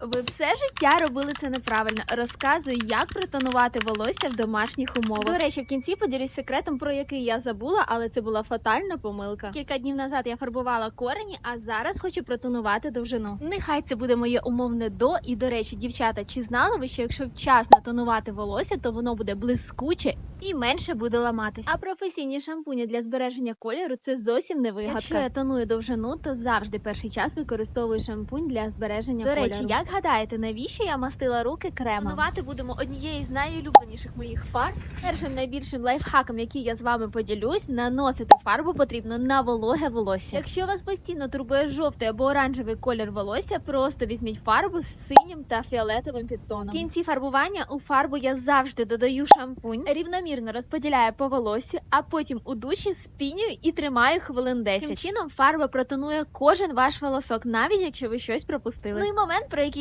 Ви все життя робили це неправильно. Розказую, як протонувати волосся в домашніх умовах. До речі, в кінці поділюсь секретом, про який я забула, але це була фатальна помилка. Кілька днів назад я фарбувала корені, а зараз хочу протонувати довжину. Нехай це буде моє умовне до. І до речі, дівчата, чи знали ви, що якщо вчасно тонувати волосся, то воно буде блискуче і менше буде ламатися. А професійні шампуні для збереження кольору це зовсім не вигадка. Якщо я тоную довжину, то завжди перший час використовую шампунь для збереження До кольору. речі, як гадаєте, навіщо я мастила руки кремом? Тонувати будемо однією з найулюбленіших моїх фарб. Першим найбільшим лайфхаком, який я з вами поділюсь, наносити фарбу потрібно на вологе волосся. Якщо вас постійно турбує жовтий або оранжевий колір волосся, просто візьміть фарбу з синім та фіолетовим підтоном. В кінці фарбування у фарбу я завжди додаю шампунь, рівномірно розподіляю по волосю, а потім у душі спінюю і тримаю хвилин 10. Таким чином фарба протонує кожен ваш волосок, навіть якщо ви щось пропустили. Ну і момент, про який